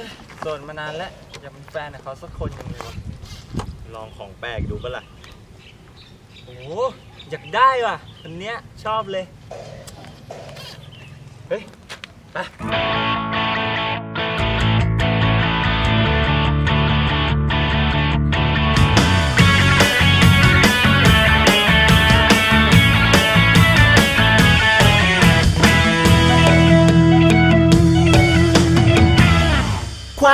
อโสดมานานแล้วอยากเป็นแฟนกับเขาสักคนหนึ่งเลยวะลองของแปลกดูปะล่ะโอ้โหอยากได้ว่ะคนเนี้ยชอบเลย เฮ้ย ไป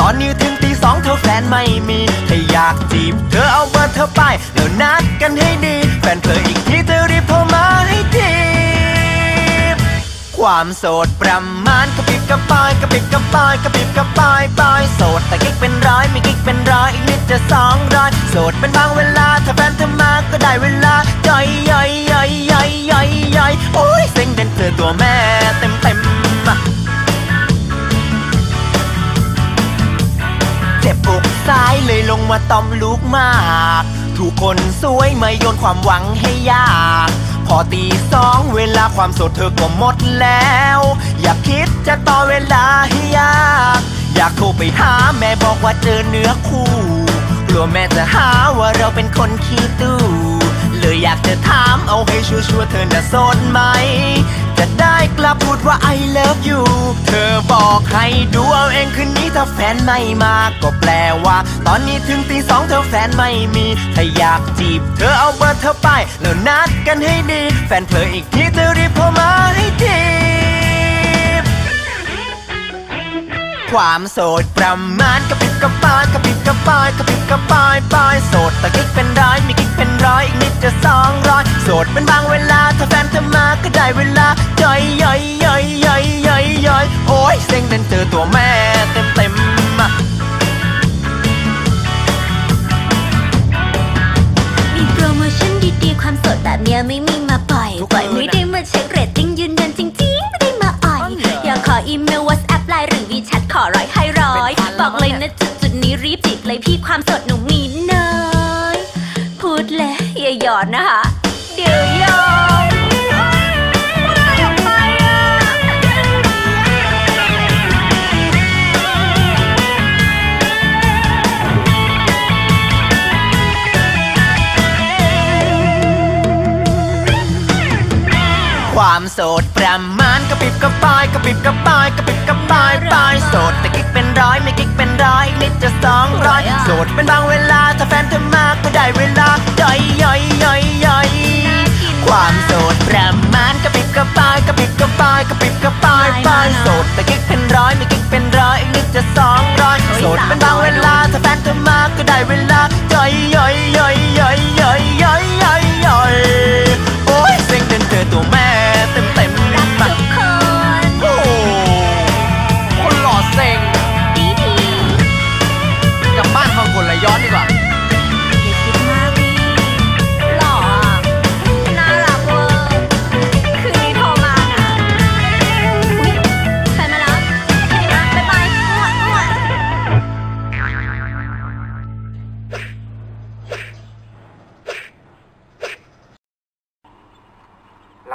ตอนนี้ถึงตีสองเธอแฟนไม่มี ถ้าอยากจีบ เธอเอาเบอร์เธอไปแล้วนัดกันให้ดี แฟนเธออีกทีเธอรีบโทรมาให้ทีความโสดประมาณกระปิบกระปายกระปิบกระปายกระปิบกระปายปายโสดแต่กิ๊กเป็นร้อยไม่กิ๊กเป็นร้อยอีกนิดจะสองร้อยโสดเป็นบางเวลา ถ้าแฟนเธอมาก็ได้เวลาย่อยย่อย มาตอมลูกมาก ถูกคนสวยไมาโยนความหวังให้ยาก พอตีสองเวลาความสดเธอก็หมดแล้ว อยากคิดจะต่อเวลาให้ยาก อยากโทรไปหาแม่บอกว่าเจอเนื้อคู่กลัวแม่จะหาว่าเราเป็นคนขี้ตู้เลยอยากจะถามเอาให้ชัวร์ๆเธอน่ะโสดไหม จะได้กลับพูดว่า I love you เธอบอกให้ดูเอาเอง ถ้าแฟนไม่มาก็แปลว่า ตอนนี้ถึงตีสองเธอแฟนไม่มี ถ้าอยากจีบ เธอเอาเบอร์เธอไป แล้วนัดกันให้ดี แฟนเธออีกทีเธอรีบโทรมาให้ทีบความโสดประมาณกระปิบกระปายกระปิบกระปายกระปิบกระปายปายโสดแต่กิ๊กเป็นร้อยมีกิ๊กเป็นร้อยอีกนิดจะสองร้อยโสดเป็นบางเวลาถ้าแฟนเธอมาก็ได้เวลาย่อยย่อยย่อยย่อยย่อยย่อย ยเซ็งเป็นเจอตัวแม่เต็มเต็มๆอะมีโปรโมชั่นดีๆ ความสดแบบเนี้ยไม่มีมาปล่อย ปล่อยไม่ได้มาเช็คเรตติ้งยืนยันจริงๆ ไม่ได้มาอ่อย อยากขออีเมล WhatsApp ไลน์หรือวีแชทขอร้อยให้ร้อย บอกเลยนะจุดจุดๆนี้รีบจิกเลยพี่ความสดหนูมีน้อย พูดเลยอย่าหยอดนะคะเดี๋ยว ความโสดประมาณกระปิบกระปายกระปิบกระปายกระปิบกระปายปายโสดแต่กิ๊กเป็นร้อยไม่กิ๊กเป็นร้อยอีกนิดจะสองร้อยโสดเป็นบางเวลาถ้าแฟนเธอมาก็ได้เวลาย่อยย่อยย่อยย่อยความโสดประมาณกระปิบกระปายกระปิบกระปายกระปิบกระปายปายโสดแต่กิ๊กเป็นร้อยไม่กิ๊กเป็นร้อยอีกนิดจะสองร้อยโสดเป็นบางเวลาถ้าแฟนเธอมาก็ได้เวลาย่อยย่อยย่อยย่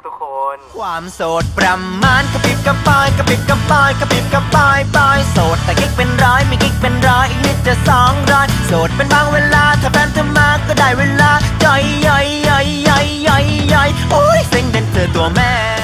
รักทุกคน ความโสดประมาณกระปิบกระปายกระปิบกระปายกระปิบกระปายปายโสดแต่กิ๊กเป็นร้อยไม่กิ๊กเป็นร้อยอีกนิดจะสองร้อยโสดเป็นบางเวลาถ้าแฟนเธอมาก็ได้เวลาย่อยย่อยย่อยย่อยย่อยย่อยโอ้ยเซ็งเด่นเจอตัวแม่